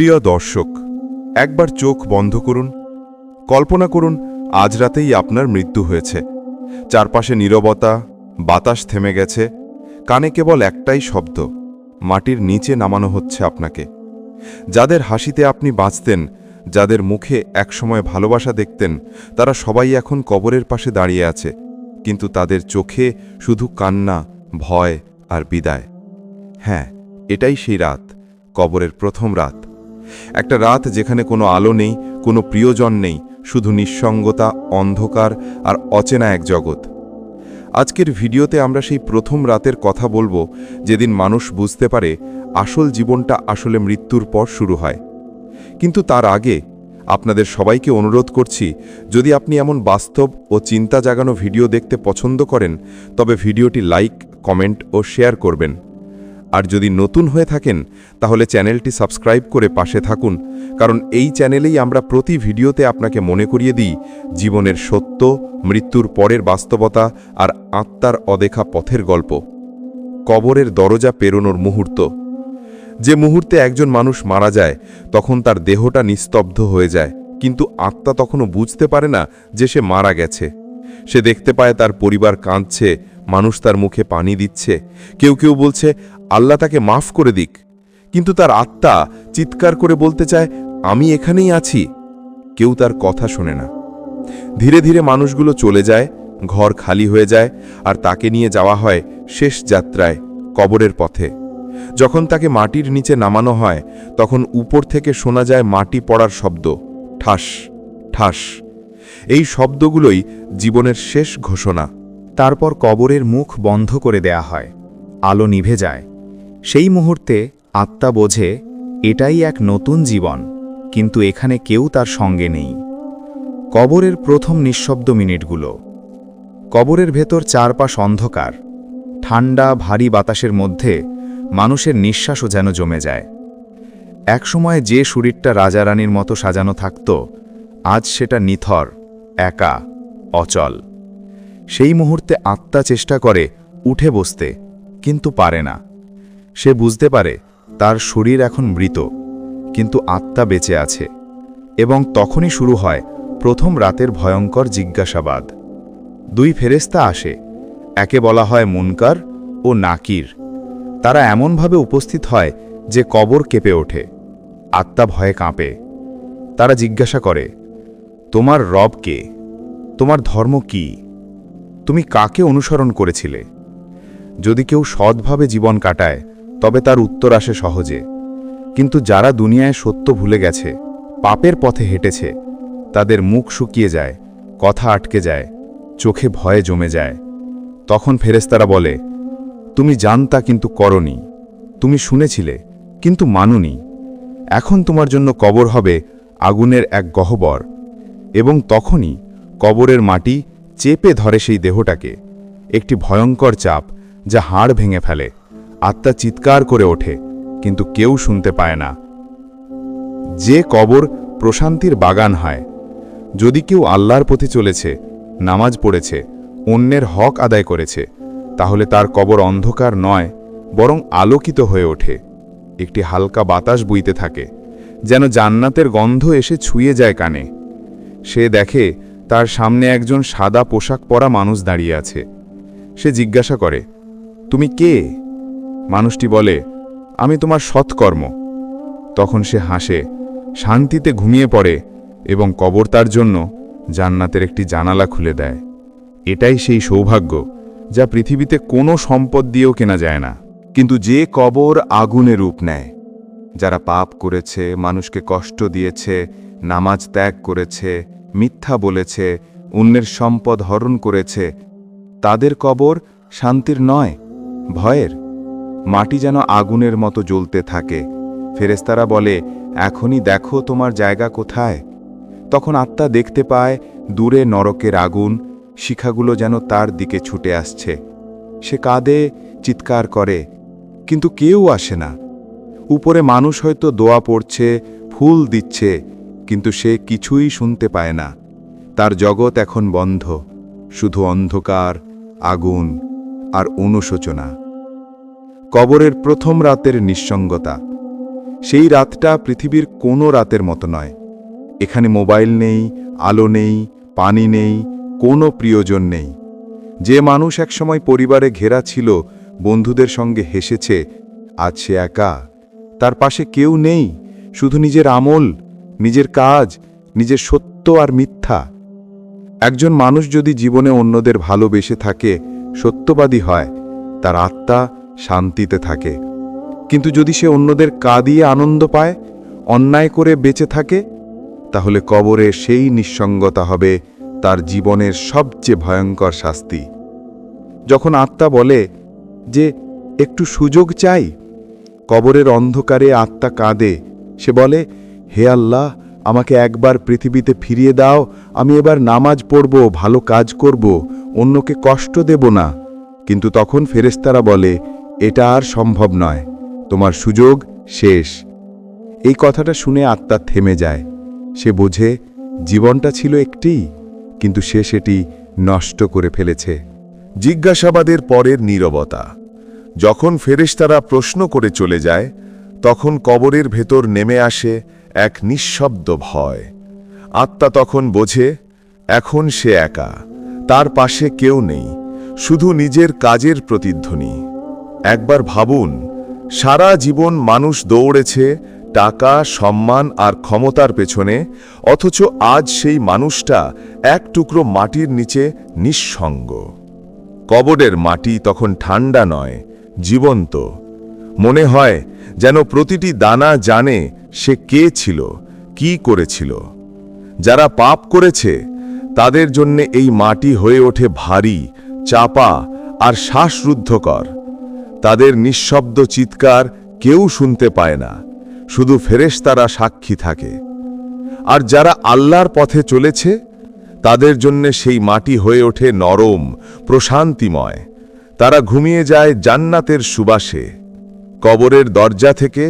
প্রিয় দর্শক, একবার চোখ বন্ধ করুন। কল্পনা করুন, আজ রাতেই আপনার মৃত্যু হয়েছে। চারপাশে নীরবতা, বাতাস থেমে গেছে। কানে কেবল একটাই শব্দ, মাটির নিচে নামানো হচ্ছে আপনাকে। যাদের হাসিতে আপনি বাঁচতেন, যাদের মুখে একসময় ভালোবাসা দেখতেন, তারা সবাই এখন কবরের পাশে দাঁড়িয়ে আছে। কিন্তু তাদের চোখে শুধু কান্না, ভয় আর বিদায়। হ্যাঁ এটাই সেই রাত, কবরের প্রথম রাত। একটা রাত যেখানে কোনো আলো নেই, কোনো প্রিয়জন নেই, শুধু নিঃসঙ্গতা, অন্ধকার আর অচেনা এক জগৎ। আজকের ভিডিওতে আমরা সেই প্রথম রাতের কথা বলব, যেদিন মানুষ বুঝতে পারে আসল জীবনটা আসলে মৃত্যুর পর শুরু হয়। কিন্তু তার আগে আপনাদের সবাইকে অনুরোধ করছি, যদি আপনি এমন বাস্তব ও চিন্তা জাগানো ভিডিও দেখতে পছন্দ করেন, তবে ভিডিওটি লাইক, কমেন্ট ও শেয়ার করবেন। আর যদি নতুন হয়ে থাকেন, তাহলে চ্যানেলটি সাবস্ক্রাইব করে পাশে থাকুন, কারণ এই চ্যানেলেই আমরা প্রতি ভিডিওতে আপনাকে মনে করিয়ে দিই জীবনের সত্য, মৃত্যুর পরের বাস্তবতা আর আত্মার অদেখা পথের গল্প। কবরের দরজা পেরোনোর মুহূর্ত। যে মুহূর্তে একজন মানুষ মারা যায়, তখন তার দেহটা নিস্তব্ধ হয়ে যায়, কিন্তু আত্মা তখনও বুঝতে পারে না যে সে মারা গেছে। সে দেখতে পায় তার পরিবার কাঁদছে, মানুষ তার মুখে পানি দিচ্ছে, কেউ কেউ বলছে আল্লাহ তাকে মাফ করে দিক। কিন্তু তার আত্মা চিৎকার করে বলতে চায়, আমি এখানেই আছি। কেউ তার কথা শোনে না। ধীরে ধীরে মানুষগুলো চলে যায়, ঘর খালি হয়ে যায়, আর তাকে নিয়ে যাওয়া হয় শেষ যাত্রায়, কবরের পথে। যখন তাকে মাটির নিচে নামানো হয়, তখন উপর থেকে শোনা যায় মাটি পড়ার শব্দ, ঠাস ঠাস। এই শব্দগুলোই জীবনের শেষ ঘোষণা। তারপর কবরের মুখ বন্ধ করে দেয়া হয়, আলো নিভে যায়। সেই মুহূর্তে আত্মা বোঝে, এটাই এক নতুন জীবন, কিন্তু এখানে কেউ তার সঙ্গে নেই। কবরের প্রথম নিঃশব্দ মিনিটগুলো। কবরের ভেতর চারপাশ অন্ধকার। ঠান্ডা ভারী বাতাসের মধ্যে মানুষের নিঃশ্বাসও যেন জমে যায়। একসময় যে শরীরটা রাজারানীর মতো সাজানো থাকত, আজ সেটা নিথর, একা, অচল। সেই মুহূর্তে আত্মা চেষ্টা করে উঠে বসতে, কিন্তু পারে না। সে বুঝতে পারে তার শরীর এখন মৃত, কিন্তু আত্মা বেঁচে আছে এবং তখনই শুরু হয় প্রথম রাতের ভয়ঙ্কর জিজ্ঞাসাবাদ। দুই ফেরেস্তা আসে, একে বলা হয় মুনকার ও নাকির। তারা এমনভাবে উপস্থিত হয় যে কবর কেঁপে ওঠে, আত্মা ভয়ে কাঁপে। তারা জিজ্ঞাসা করে, তোমার রব কে? তোমার ধর্ম কী? তুমি কাকে অনুসরণ করেছিলে? যদি কেউ সৎভাবে জীবন কাটায় তবে তার উত্তর আসে সহজে। কিন্তু যারা দুনিয়ায় সত্য ভুলে গেছে, পাপের পথে হেঁটেছে, তাদের মুখ শুকিয়ে যায়, কথা আটকে যায়, চোখে ভয়ে জমে যায়। তখন ফেরেস্তারা বলে, তুমি জানতা কিন্তু করনি, তুমি শুনেছিলে, কিন্তু মানুনি। এখন তোমার জন্য কবর হবে আগুনের এক গহ্বর, এবং তখনই কবরের মাটি চেপে ধরে সেই দেহটাকে, একটি ভয়ঙ্কর চাপ যা হাড় ভেঙে ফেলে। আত্মা চিৎকার করে ওঠে, কিন্তু কেউ শুনতে পায় না। যে কবর প্রশান্তির বাগান হয়, যদি কেউ আল্লাহর পথে চলেছে, নামাজ পড়েছে, অন্যের হক আদায় করেছে, তাহলে তার কবর অন্ধকার নয়, বরং আলোকিত হয়ে ওঠে। একটি হালকা বাতাস বইতে থাকে, যেন জান্নাতের গন্ধ এসে ছুঁয়ে যায় কানে। সে দেখে তার সামনে একজন সাদা পোশাক পরা মানুষ দাঁড়িয়ে আছে। সে জিজ্ঞাসা করে, তুমি কে? মানুষটি বলে, আমি তোমার সৎকর্ম। তখন সে হাসে, শান্তিতে ঘুমিয়ে পড়ে এবং কবর তার জন্য জান্নাতের একটি জানালা খুলে দেয়। এটাই সেই সৌভাগ্য, যা পৃথিবীতে কোনো সম্পদ দিয়েও কেনা যায় না। কিন্তু যে কবর আগুনে রূপ নেয়, যারা পাপ করেছে, মানুষকে কষ্ট দিয়েছে, নামাজ ত্যাগ করেছে, মিথ্যা বলেছে, অন্যের সম্পদ হরণ করেছে, তাদের কবর শান্তির নয়, ভয়ের। মাটি যেন আগুনের মতো জ্বলতে থাকে। ফেরেস্তারা বলে, এখনই দেখো তোমার জায়গা কোথায়। তখন আত্মা দেখতে পায়, দূরে নরকের আগুন, শিখাগুলো যেন তার দিকে ছুটে আসছে। সে কাঁদে, চিৎকার করে, কিন্তু কেউ আসে না। উপরে মানুষ হয়তো দোয়া পড়ছে, ফুল দিচ্ছে, কিন্তু সে কিছুই শুনতে পায় না। তার জগৎ এখন বন্ধ, শুধু অন্ধকার, আগুন আর অনুশোচনা। কবরের প্রথম রাতের নিঃসঙ্গতা। সেই রাতটা পৃথিবীর কোনো রাতের মতো নয়। এখানে মোবাইল নেই, আলো নেই, পানি নেই, কোনো প্রিয়জন নেই। যে মানুষ একসময় পরিবারে ঘেরা ছিল, বন্ধুদের সঙ্গে হেসেছে, আজ সে একা। তার পাশে কেউ নেই, শুধু নিজের আমল, নিজের কাজ, নিজের সত্য আর মিথ্যা। একজন মানুষ যদি জীবনে অন্যদের ভালোবেসে থাকে, সত্যবাদী হয়, তার আত্মা শান্তিতে থাকে। কিন্তু যদি সে অন্যদের কাঁদিয়ে আনন্দ পায়, অন্যায় করে বেঁচে থাকে, তাহলে কবরে সেই নিঃসঙ্গতা হবে তার জীবনের সবচেয়ে ভয়ঙ্কর শাস্তি। যখন আত্মা বলে যে, একটু সুযোগ চাই? কবরের অন্ধকারে আত্মা কাঁদে। সে বলে, হে আল্লাহ, আমাকে একবার পৃথিবীতে ফিরিয়ে দাও, আমি এবার নামাজ পড়ব, ভালো কাজ করব, অন্যকে কষ্ট দেব না। কিন্তু তখন ফেরেস্তারা বলে এটা আর সম্ভব নয়। তোমার সুযোগ শেষ। এই কথাটা শুনে আত্মা থেমে যায়। সে বোঝে, জীবনটা ছিল একটিই কিন্তু সে সেটি নষ্ট করে ফেলেছে। জিজ্ঞাসাবাদের পরের নীরবতা। যখন ফেরেশতারা প্রশ্ন করে চলে যায়, তখন কবরের ভেতর নেমে আসে এক নিঃশব্দ ভয়। আত্মা তখন বোঝে, এখন সে একা, তার পাশে কেউ নেই, শুধু নিজের কাজের প্রতিধ্বনি। একবার ভাবুন, সারা জীবন মানুষ দৌড়েছে টাকা, সম্মান আর ক্ষমতার পেছনে, অথচ আজ সেই মানুষটা এক টুকরো মাটির নিচে নিঃসঙ্গ। কবরের মাটি তখন ঠান্ডা নয়, জীবন্ত। মনে হয় যেন প্রতিটি দানা জানে সে কে ছিল, কি করেছিল। যারা পাপ করেছে, তাদের জন্যে এই মাটি হয়ে ওঠে ভারী, চাপা আর শ্বাসরুদ্ধকর। তাদের নিঃশব্দ চিৎকার কেউ শুনতে পায় না, শুধু ফেরেশতারা সাক্ষী থাকে। আর যারা আল্লাহর পথে চলেছে, তাদের জন্য সেই মাটি হয়ে ওঠে নরম, প্রশান্তিময়। তারা ঘুমিয়ে যায় জান্নাতের সুবাসে। কবরের দরজা থেকে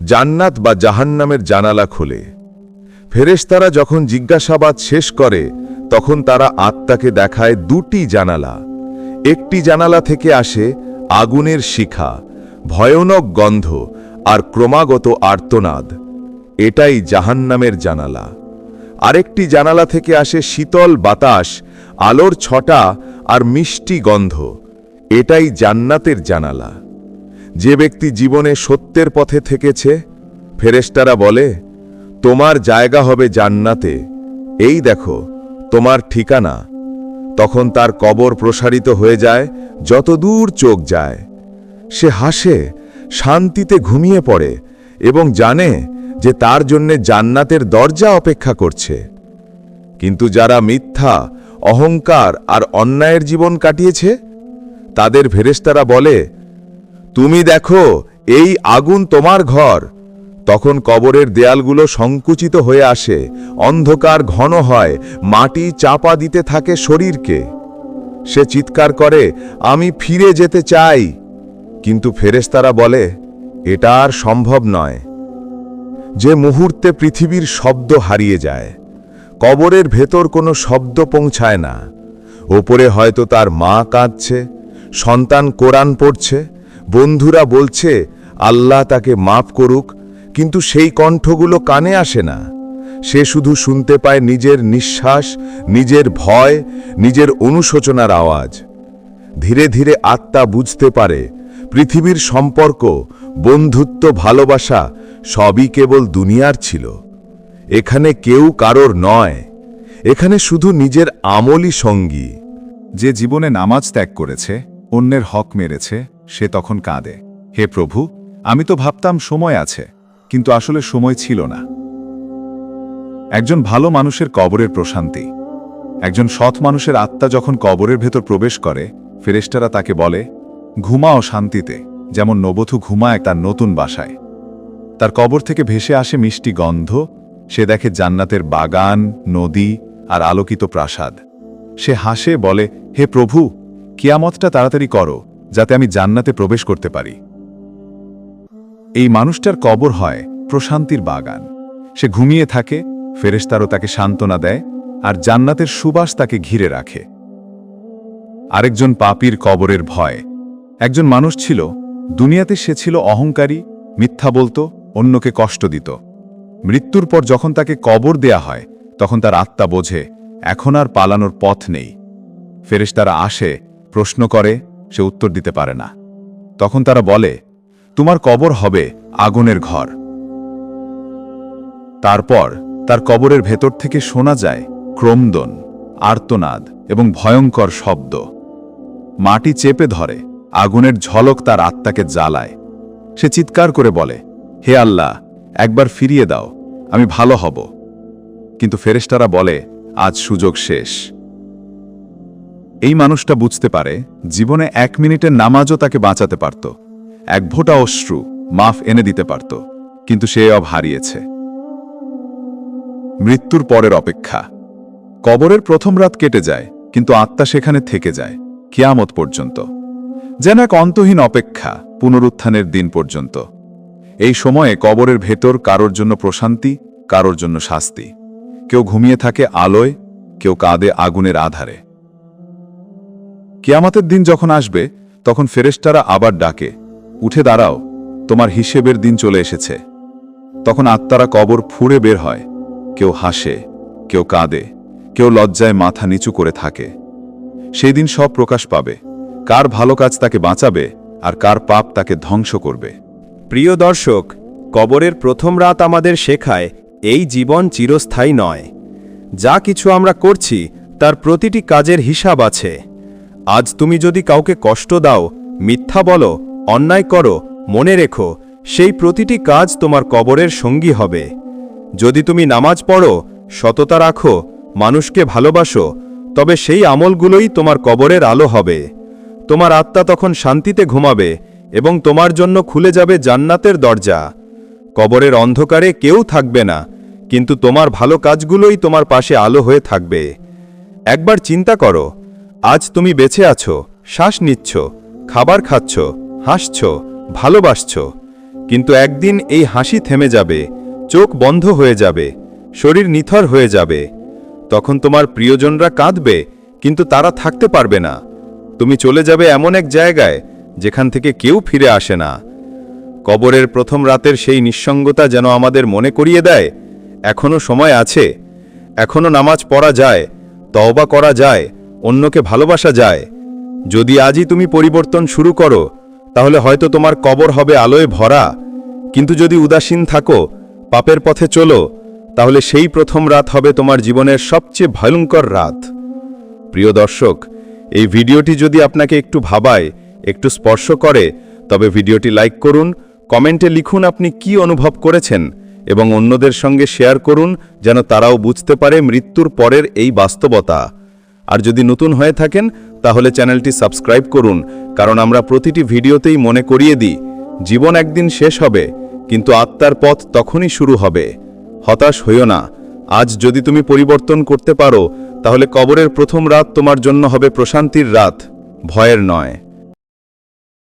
জান্নাত বা জাহান্নামের জানালা খোলে। ফেরেশতারা যখন জিজ্ঞাসাবাদ শেষ করে, তখন তারা আত্মাকে দেখায় দুটি জানালা। একটি জানালা থেকে আসে আগুনের শিখা, ভয়ানক গন্ধ আর ক্রমাগত আর্তনাদ। এটাই জাহান্নামের জানালা। আরেকটি জানালা থেকে আসে শীতল বাতাস, আলোর ছটা আর মিষ্টি গন্ধ। এটাই জান্নাতের জানালা। যে ব্যক্তি জীবনে সত্যের পথে থেকেছে, ফেরেশতারা বলে, তোমার জায়গা হবে জান্নাতে। এই দেখো, তোমার ঠিকানা। তখন তার কবর প্রসারিত হয়ে যায়, যতদূর চোখ যায়। সে হাসে, শান্তিতে ঘুমিয়ে পড়ে এবং জানে যে তার জন্যে জান্নাতের দরজা অপেক্ষা করছে। কিন্তু যারা মিথ্যা, অহংকার আর অন্যায়ের জীবন কাটিয়েছে, তাদের ফেরেশতারা বলে, তুমি দেখো, এই আগুন তোমার ঘর তখন কবরের দেয়ালগুলো সংকুচিত হয়ে আসে, অন্ধকার ঘন হয়, মাটি চাপা দিতে থাকে শরীরকে। সে চিৎকার করে, আমি ফিরে যেতে চাই। কিন্তু ফেরেশতারা বলে, এটা আর সম্ভব নয়। যে মুহূর্তে পৃথিবীর শব্দ হারিয়ে যায়, কবরের ভেতর কোনো শব্দ পৌঁছায় না। ওপরে হয়তো তার মা কাঁদছে, সন্তান কোরআন পড়ছে, বন্ধুরা বলছে, আল্লাহ তাকে মাফ করুক কিন্তু সেই কণ্ঠগুলো কানে আসে না। সে শুধু শুনতে পায় নিজের নিঃশ্বাস, নিজের ভয়, নিজের অনুশোচনার আওয়াজ। ধীরে ধীরে আত্মা বুঝতে পারে, পৃথিবীর সম্পর্ক, বন্ধুত্ব, ভালোবাসা সবই কেবল দুনিয়ার ছিল। এখানে কেউ কারোর নয়। এখানে শুধু নিজের আমলই সঙ্গী। যে জীবনে নামাজ ত্যাগ করেছে, অন্যের হক মেরেছে, সে তখন কাঁদে। হে প্রভু, আমি তো ভাবতাম সময় আছে। কিন্তু আসলে সময় ছিল না। একজন ভালো মানুষের কবরের প্রশান্তি। একজন সৎ মানুষের আত্মা যখন কবরের ভেতর প্রবেশ করে, ফেরেশতারা তাকে বলে, ঘুমাও শান্তিতে। যেমন নবথু ঘুমায় তার নতুন বাসায়। তার কবর থেকে ভেসে আসে মিষ্টি গন্ধ, সে দেখে জান্নাতের বাগান, নদী আর আলোকিত প্রাসাদ। সে হাসে, বলে, হে প্রভু, কিয়ামতটা তাড়াতাড়ি করো, যাতে আমি জান্নাতে প্রবেশ করতে পারি। এই মানুষটার কবর হয় প্রশান্তির বাগান। সে ঘুমিয়ে থাকে, ফেরেশতারও তাকে সান্ত্বনা দেয় আর জান্নাতের সুবাস তাকে ঘিরে রাখে। আরেকজন পাপীর কবরের ভয়। একজন মানুষ ছিল, দুনিয়াতে সে ছিল অহংকারী, মিথ্যা বলতো, অন্যকে কষ্ট দিত। মৃত্যুর পর যখন তাকে কবর দেয়া হয়, তখন তার আত্মা বোঝে, এখন আর পালানোর পথ নেই। ফেরেশতারা আসে, প্রশ্ন করে, সে উত্তর দিতে পারে না। তখন তারা বলে তোমার কবর হবে আগুনের ঘর। তারপর তার কবরের ভেতর থেকে শোনা যায় ক্রমদন, আর্তনাদ এবং ভয়ঙ্কর শব্দ। মাটি চেপে ধরে, আগুনের ঝলক তার আত্মাকে জ্বালায়। সে চিৎকার করে বলে, হে আল্লাহ, একবার ফিরিয়ে দাও, আমি ভালো হব। কিন্তু ফেরেশতারা বলে, আজ সুযোগ শেষ। এই মানুষটা বুঝতে পারে, জীবনে এক মিনিটের নামাজও তাকে বাঁচাতে পারত। এক ভোটা অশ্রু মাফ এনে দিতে পারত, কিন্তু সে অব হারিয়েছে। মৃত্যুর পরের অপেক্ষা। কবরের প্রথম রাত কেটে যায়, কিন্তু আত্মা সেখানে থেকে যায়, কিয়ামত পর্যন্ত। যেন এক অন্তহীন অপেক্ষা পুনরুত্থানের দিন পর্যন্ত। এই সময়ে কবরের ভেতর কারোর জন্য প্রশান্তি, কারোর জন্য শাস্তি। কেউ ঘুমিয়ে থাকে আলোয়, কেউ কাঁদে আগুনের আধারে। কিয়ামতের দিন যখন আসবে, তখন ফেরেশতারা আবার ডাকে উঠে দাঁড়াও, তোমার হিসেবের দিন চলে এসেছে। তখন আত্মারা কবর ফুঁড়ে বের হয়। কেউ হাসে, কেউ কাঁদে, কেউ লজ্জায় মাথা নিচু করে থাকে। সেই দিন সব প্রকাশ পাবে। কার ভালো কাজ তাকে বাঁচাবে, আর কার পাপ তাকে ধ্বংস করবে। প্রিয় দর্শক, কবরের প্রথম রাত আমাদের শেখায়, এই জীবন চিরস্থায়ী নয়। যা কিছু আমরা করছি, তার প্রতিটি কাজের হিসাব আছে। আজ তুমি যদি কাউকে কষ্ট দাও, মিথ্যা বলো অন্যায় করো, মনে রেখো, সেই প্রতিটি কাজ তোমার কবরের সঙ্গী হবে। যদি তুমি নামাজ পড়ো, সততা রাখো, মানুষকে ভালোবাসো, তবে সেই আমলগুলোই তোমার কবরের আলো হবে। তোমার আত্মা তখন শান্তিতে ঘুমাবে এবং তোমার জন্য খুলে যাবে জান্নাতের দরজা। কবরের অন্ধকারে কেউ থাকবে না, কিন্তু তোমার ভালো কাজগুলোই তোমার পাশে আলো হয়ে থাকবে। একবার চিন্তা করো, আজ তুমি বেঁচে আছো, শ্বাস নিচ্ছ, খাবার খাচ্ছ হাসছ, ভালোবাসছ, কিন্তু একদিন এই হাসি থেমে যাবে, চোখ বন্ধ হয়ে যাবে, শরীর নিথর হয়ে যাবে। তখন তোমার প্রিয়জনরা কাঁদবে, কিন্তু তারা থাকতে পারবে না। তুমি চলে যাবে এমন এক জায়গায়, যেখান থেকে কেউ ফিরে আসে না। কবরের প্রথম রাতের সেই নিঃসঙ্গতা যেন আমাদের মনে করিয়ে দেয় এখনও সময় আছে, এখনও নামাজ পড়া যায়, তওবা করা যায়, অন্যকে ভালোবাসা যায়। যদি আজই তুমি পরিবর্তন শুরু করো তাহলে হয়তো তোমার কবর হবে আলোয় ভরা। কিন্তু যদি উদাসীন থাকো, পাপের পথে চলো, তাহলে সেই প্রথম রাত হবে তোমার জীবনের সবচেয়ে ভয়ঙ্কর রাত। প্রিয় দর্শক, এই ভিডিওটি যদি আপনাকে একটু ভাবায়, একটু স্পর্শ করে, তবে ভিডিওটি লাইক করুন, কমেন্টে লিখুন আপনি কি অনুভব করেছেন, এবং অন্যদের সঙ্গে শেয়ার করুন, যেন তারাও বুঝতে পারে মৃত্যুর পরের এই বাস্তবতা। আর যদি নতুন হয়ে থাকেন, তাহলে চ্যানেলটি সাবস্ক্রাইব করুন, কারণ আমরা প্রতিটি ভিডিওতেই মনে করিয়ে দিই, জীবন একদিন শেষ হবে, কিন্তু আত্মার পথ তখনই শুরু হবে। হতাশ হইও না। আজ যদি তুমি পরিবর্তন করতে পারো, তাহলে কবরের প্রথম রাত তোমার জন্য হবে প্রশান্তির রাত, ভয়ের নয়।